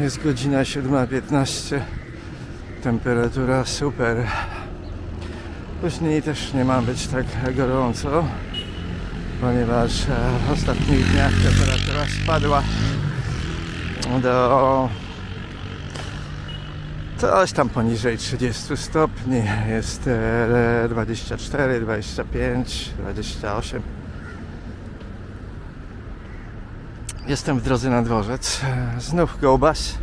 Jest godzina 7.15. Temperatura super. Później też nie ma być tak gorąco, ponieważ e, w ostatnich dniach temperatura spadła do coś tam poniżej 30 stopni. Jest e, 24, 25, 28. Jestem w drodze na dworzec. E, Znów Gołbas.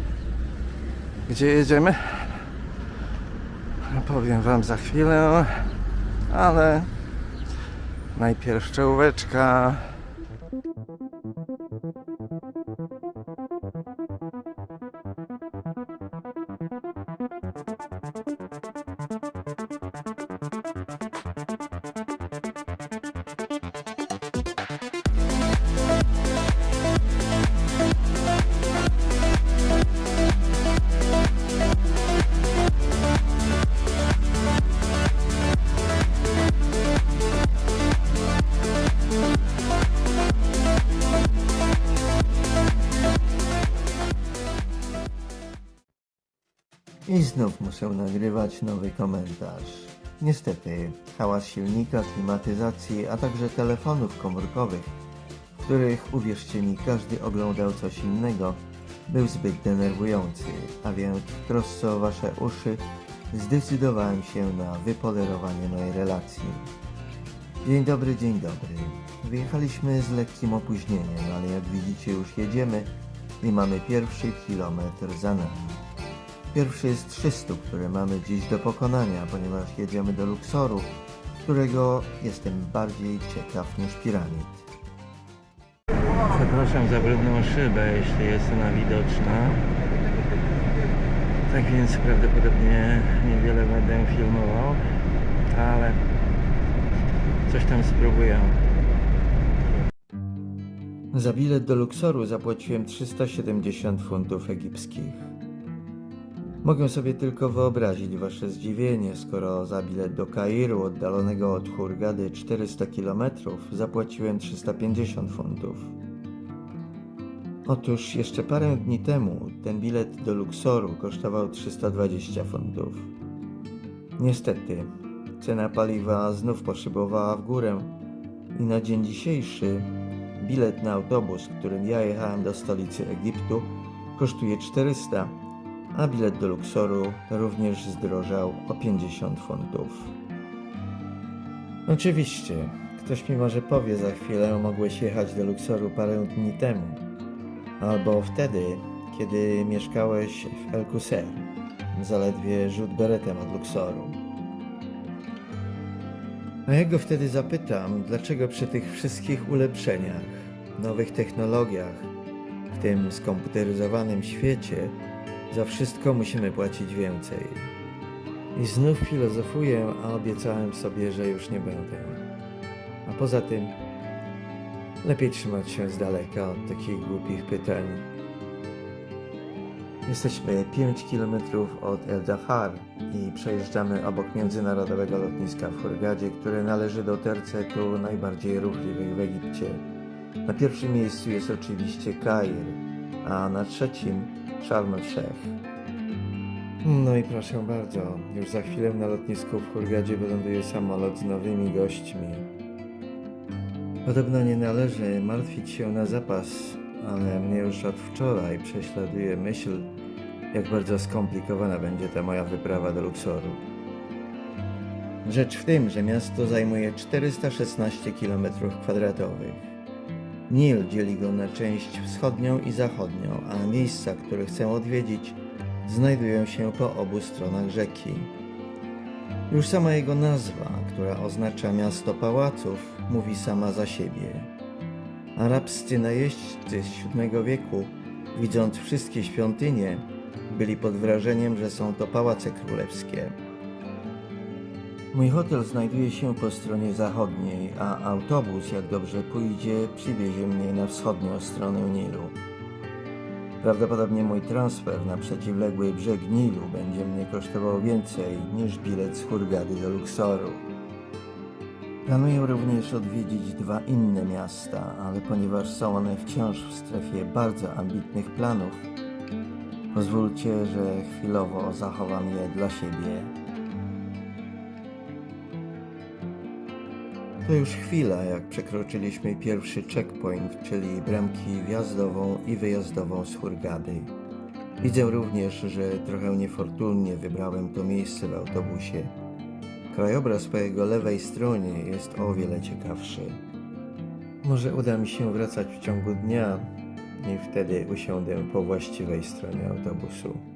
Gdzie jedziemy? Powiem Wam za chwilę, ale najpierw czołóweczka. I znów muszę nagrywać nowy komentarz. Niestety, hałas silnika, klimatyzacji, a także telefonów komórkowych, których, uwierzcie mi, każdy oglądał coś innego, był zbyt denerwujący, a więc w trosce o wasze uszy zdecydowałem się na wypolerowanie mojej relacji. Dzień dobry, dzień dobry. Wyjechaliśmy z lekkim opóźnieniem, ale jak widzicie już jedziemy i mamy pierwszy kilometr za nami. Pierwszy z 300, które mamy dziś do pokonania, ponieważ jedziemy do Luksoru, którego jestem bardziej ciekaw niż piramid. Przepraszam za brudną szybę, jeśli jest ona widoczna. Tak więc prawdopodobnie niewiele będę filmował, ale coś tam spróbuję. Za bilet do Luksoru zapłaciłem 370 funtów egipskich. Mogę sobie tylko wyobrazić wasze zdziwienie, skoro za bilet do Kairu, oddalonego od Hurgady 400 km, zapłaciłem 350 funtów. Otóż jeszcze parę dni temu ten bilet do Luksoru kosztował 320 funtów. Niestety, cena paliwa znów poszybowała w górę i na dzień dzisiejszy bilet na autobus, którym ja jechałem do stolicy Egiptu, kosztuje 400 a bilet do Luksoru również zdrożał o 50 funtów. Oczywiście, ktoś mi może powie za chwilę, mogłeś jechać do Luksoru parę dni temu, albo wtedy, kiedy mieszkałeś w El Quser, zaledwie rzut beretem od Luksoru. A ja go wtedy zapytam, dlaczego przy tych wszystkich ulepszeniach, nowych technologiach, w tym skomputeryzowanym świecie, za wszystko musimy płacić więcej. I znów filozofuję, a obiecałem sobie, że już nie będę. A poza tym, lepiej trzymać się z daleka od takich głupich pytań. Jesteśmy 5 km od El Dahar i przejeżdżamy obok międzynarodowego lotniska w Hurgadzie, które należy do tercetu najbardziej ruchliwych w Egipcie. Na pierwszym miejscu jest oczywiście Kair, a na trzecim Sharm el-Sheikh. No i proszę bardzo, już za chwilę na lotnisku w Hurgadzie wyląduje samolot z nowymi gośćmi. Podobno nie należy martwić się na zapas, ale mnie już od wczoraj prześladuje myśl, jak bardzo skomplikowana będzie ta moja wyprawa do Luksoru. Rzecz w tym, że miasto zajmuje 416 km2. Nil dzieli go na część wschodnią i zachodnią, a miejsca, które chcę odwiedzić, znajdują się po obu stronach rzeki. Już sama jego nazwa, która oznacza miasto pałaców, mówi sama za siebie. Arabscy najeźdźcy z VII wieku, widząc wszystkie świątynie, byli pod wrażeniem, że są to pałace królewskie. Mój hotel znajduje się po stronie zachodniej, a autobus, jak dobrze pójdzie, przywiezie mnie na wschodnią stronę Nilu. Prawdopodobnie mój transfer na przeciwległy brzeg Nilu będzie mnie kosztował więcej niż bilet z Hurgady do Luksoru. Planuję również odwiedzić dwa inne miasta, ale ponieważ są one wciąż w strefie bardzo ambitnych planów, Pozwólcie, że chwilowo zachowam je dla siebie. To już chwila, jak przekroczyliśmy pierwszy checkpoint, czyli bramki wjazdową i wyjazdową z Hurgady. Widzę również, że trochę niefortunnie wybrałem to miejsce w autobusie. Krajobraz po jego lewej stronie jest o wiele ciekawszy. Może uda mi się wracać w ciągu dnia i wtedy usiądę po właściwej stronie autobusu.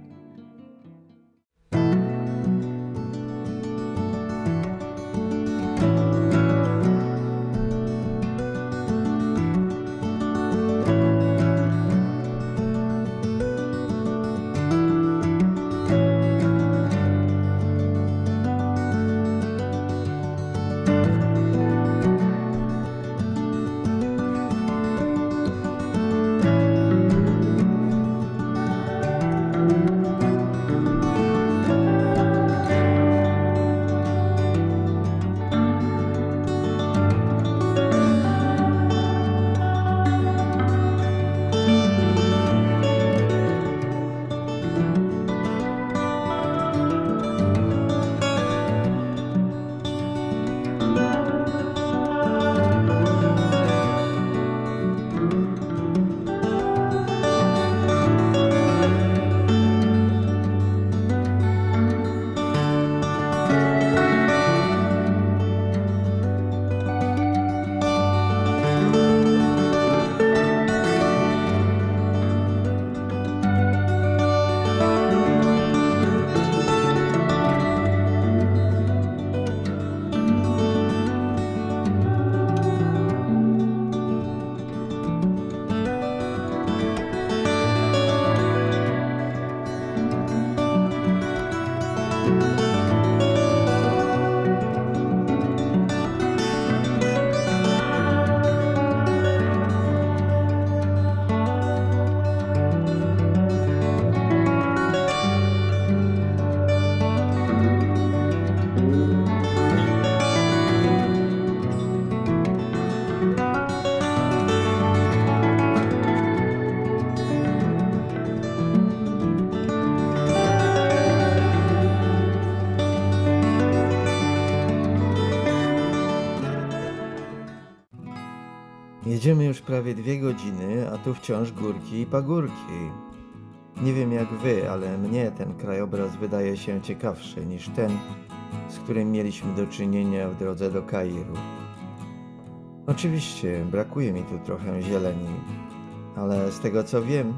Jedziemy już prawie dwie godziny, a tu wciąż górki i pagórki. Nie wiem jak wy, ale mnie ten krajobraz wydaje się ciekawszy niż ten, z którym mieliśmy do czynienia w drodze do Kairu. Oczywiście brakuje mi tu trochę zieleni, ale z tego co wiem,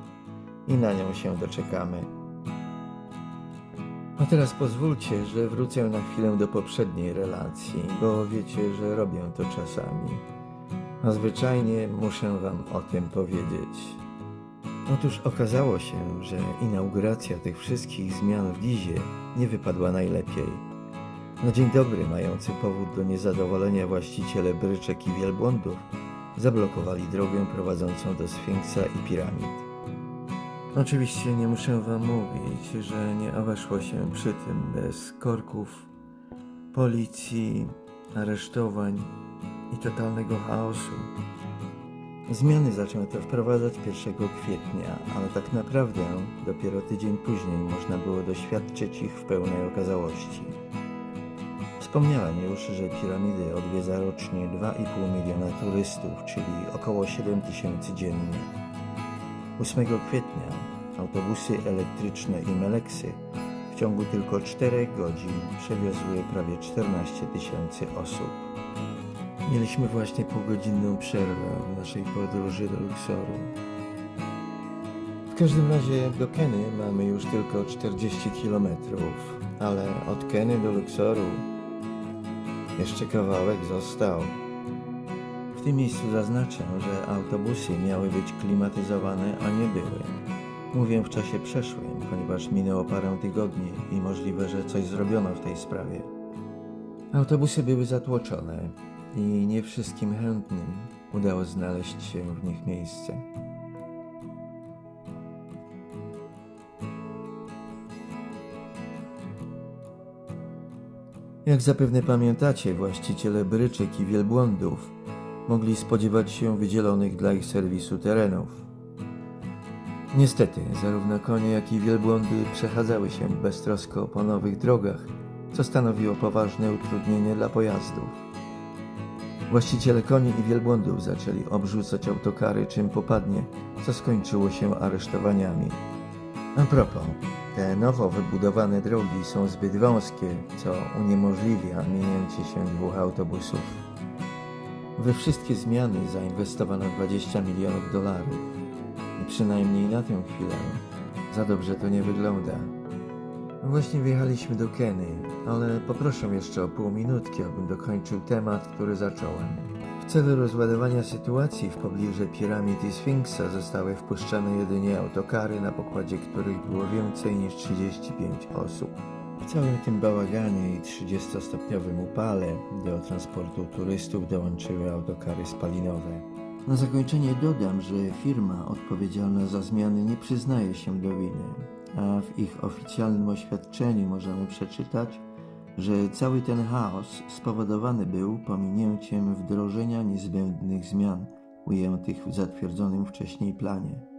i na nią się doczekamy. A teraz pozwólcie, że wrócę na chwilę do poprzedniej relacji, bo wiecie, że robię to czasami. A zwyczajnie muszę Wam o tym powiedzieć. Otóż okazało się, że inauguracja tych wszystkich zmian w Gizie nie wypadła najlepiej. Na dzień dobry, mający powód do niezadowolenia właściciele bryczek i wielbłądów, zablokowali drogę prowadzącą do Sfinksa i piramid. Oczywiście nie muszę Wam mówić, że nie obeszło się przy tym bez korków, policji, aresztowań i totalnego chaosu. Zmiany zaczęto wprowadzać 1 kwietnia, ale tak naprawdę dopiero tydzień później można było doświadczyć ich w pełnej okazałości. Wspomniałem już, że piramidy odwiedza rocznie 2,5 miliona turystów, czyli około 7 tysięcy dziennie. 8 kwietnia autobusy elektryczne i meleksy w ciągu tylko 4 godzin przewiozły prawie 14 tysięcy osób. Mieliśmy właśnie półgodzinną przerwę w naszej podróży do Luksoru. W każdym razie do Keny mamy już tylko 40 km, ale od Keny do Luksoru jeszcze kawałek został. W tym miejscu zaznaczę, że autobusy miały być klimatyzowane, a nie były. Mówię w czasie przeszłym, ponieważ minęło parę tygodni i możliwe, że coś zrobiono w tej sprawie. Autobusy były zatłoczone i nie wszystkim chętnym udało znaleźć się w nich miejsce. Jak zapewne pamiętacie, właściciele bryczek i wielbłądów mogli spodziewać się wydzielonych dla ich serwisu terenów. Niestety, zarówno konie, jak i wielbłądy przechadzały się beztrosko po nowych drogach, co stanowiło poważne utrudnienie dla pojazdów. Właściciele koni i wielbłądów zaczęli obrzucać autokary czym popadnie, co skończyło się aresztowaniami. A propos, te nowo wybudowane drogi są zbyt wąskie, co uniemożliwia minięcie się dwóch autobusów. We wszystkie zmiany zainwestowano 20 milionów dolarów i przynajmniej na tę chwilę za dobrze to nie wygląda. Właśnie wjechaliśmy do Keny, ale poproszę jeszcze o pół minutki, abym dokończył temat, który zacząłem. W celu rozładowania sytuacji w pobliżu piramid i Sfinksa zostały wpuszczane jedynie autokary, na pokładzie których było więcej niż 35 osób. W całym tym bałaganie i 30-stopniowym upale do transportu turystów dołączyły autokary spalinowe. Na zakończenie dodam, że firma odpowiedzialna za zmiany nie przyznaje się do winy, a w ich oficjalnym oświadczeniu możemy przeczytać, że cały ten chaos spowodowany był pominięciem wdrożenia niezbędnych zmian ujętych w zatwierdzonym wcześniej planie.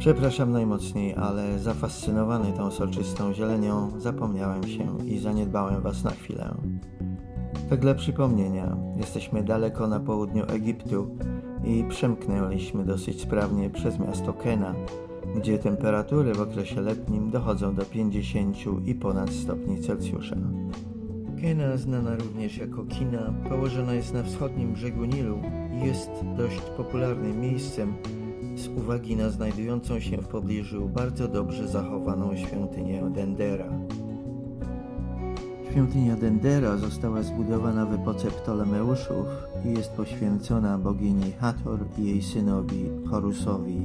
Przepraszam najmocniej, ale zafascynowany tą soczystą zielenią zapomniałem się i zaniedbałem Was na chwilę. Tak dla przypomnienia, jesteśmy daleko na południu Egiptu i przemknęliśmy dosyć sprawnie przez miasto Kena, gdzie temperatury w okresie letnim dochodzą do 50 i ponad stopni Celsjusza. Kena, znana również jako Kina, położona jest na wschodnim brzegu Nilu i jest dość popularnym miejscem z uwagi na znajdującą się w pobliżu bardzo dobrze zachowaną świątynię Dendera. Świątynia Dendera została zbudowana w epoce Ptolemeuszów i jest poświęcona bogini Hathor i jej synowi Horusowi.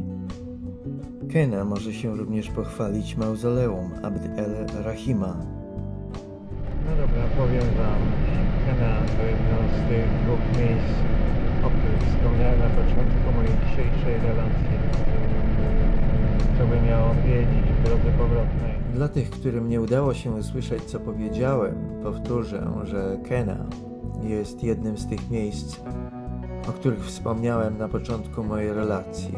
Kena może się również pochwalić mauzoleum Abd el-Rahima. No dobra, powiem wam, Kena to jedno z tych dwóch miejsc, wspomniałem na początku mojej dzisiejszej relacji, chciałbym ją odwiedzić w drodze powrotnej. Dla tych, którym nie udało się usłyszeć, co powiedziałem, powtórzę, że Kena jest jednym z tych miejsc, o których wspomniałem na początku mojej relacji.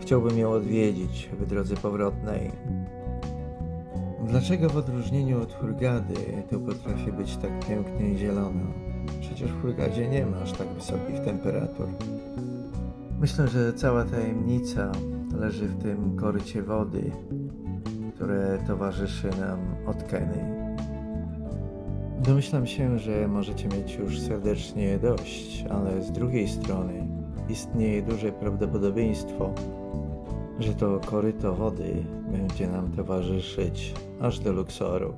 Chciałbym ją odwiedzić w drodze powrotnej. Dlaczego w odróżnieniu od Hurgady tu potrafi być tak pięknie zielono? Przecież w Hurgadzie nie ma aż tak wysokich temperatur. Myślę, że cała tajemnica leży w tym korycie wody, które towarzyszy nam od Keny. Domyślam się, że możecie mieć już serdecznie dość, ale z drugiej strony istnieje duże prawdopodobieństwo, że to koryto wody będzie nam towarzyszyć aż do Luksoru.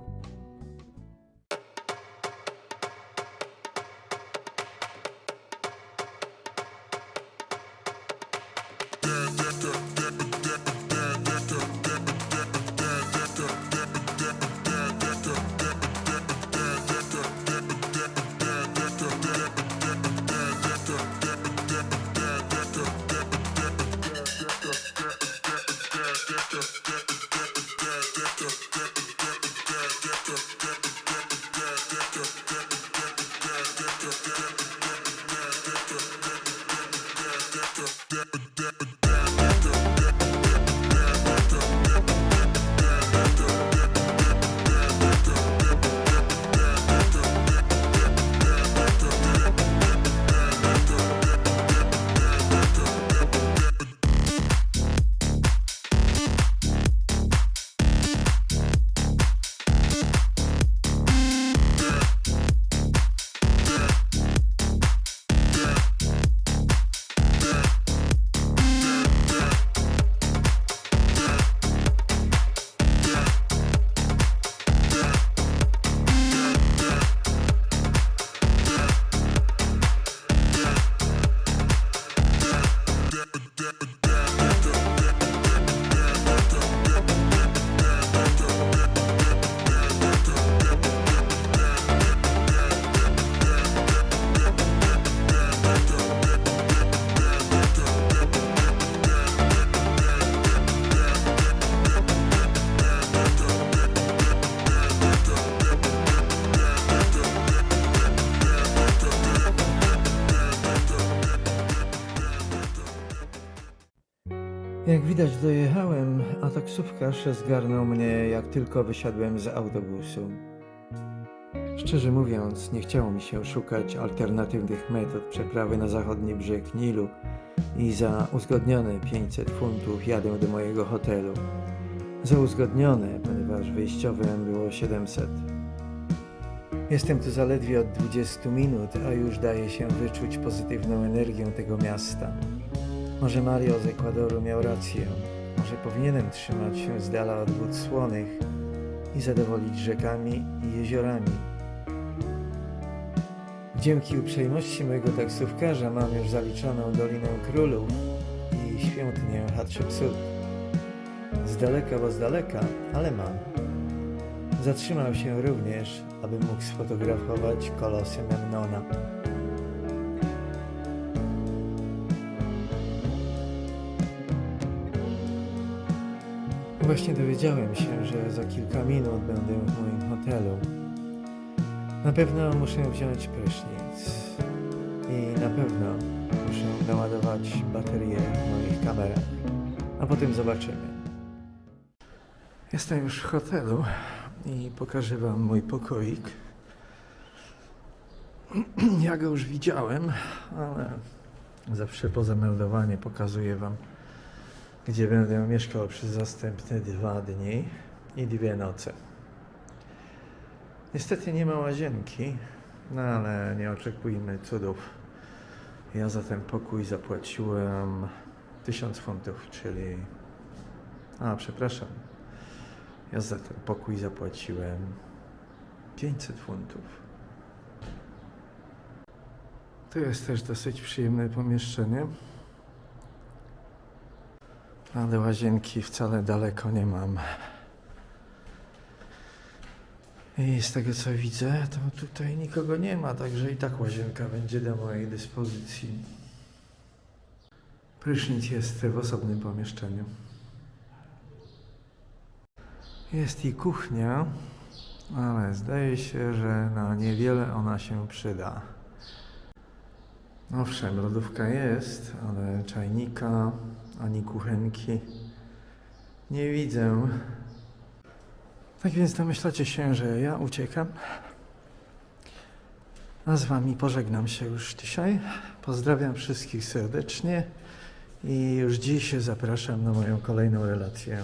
Taksówkarz zgarnął mnie jak tylko wysiadłem z autobusu. Szczerze mówiąc, nie chciało mi się szukać alternatywnych metod przeprawy na zachodni brzeg Nilu i za uzgodnione 500 funtów jadę do mojego hotelu. Za uzgodnione, ponieważ wyjściowym było 700. Jestem tu zaledwie od 20 minut, a już daje się wyczuć pozytywną energię tego miasta. Może Mario z Ekwadoru miał rację. Może powinienem trzymać się z dala od wód słonych i zadowolić rzekami i jeziorami. Dzięki uprzejmości mojego taksówkarza mam już zaliczoną Dolinę Królów i świątynię Hatshepsut. Z daleka, bo z daleka, ale mam. Zatrzymał się również, aby mógł sfotografować kolosy Memnona. Właśnie dowiedziałem się, że za kilka minut będę w moim hotelu. Na pewno muszę wziąć prysznic i na pewno muszę naładować baterię w moich kamerach, a potem zobaczymy. Jestem już w hotelu i pokażę Wam mój pokoik. Ja go już widziałem, ale zawsze po zameldowaniu pokazuję Wam gdzie będę mieszkał przez następne dwa dni i dwie noce. Niestety nie ma łazienki, no ale nie oczekujmy cudów. Ja za ten pokój zapłaciłem 1000 funtów, czyli. A, przepraszam. Ja za ten pokój zapłaciłem 500 funtów. To jest też dosyć przyjemne pomieszczenie. Ale łazienki wcale daleko nie mam. I z tego co widzę, to tutaj nikogo nie ma, także i tak łazienka będzie do mojej dyspozycji. Prysznic jest w osobnym pomieszczeniu. Jest i kuchnia, ale zdaje się, że na niewiele ona się przyda. Owszem, lodówka jest, ale czajnika ani kuchenki nie widzę. Tak więc domyślacie się, że ja uciekam. A z wami pożegnam się już dzisiaj. Pozdrawiam wszystkich serdecznie i już dziś zapraszam na moją kolejną relację.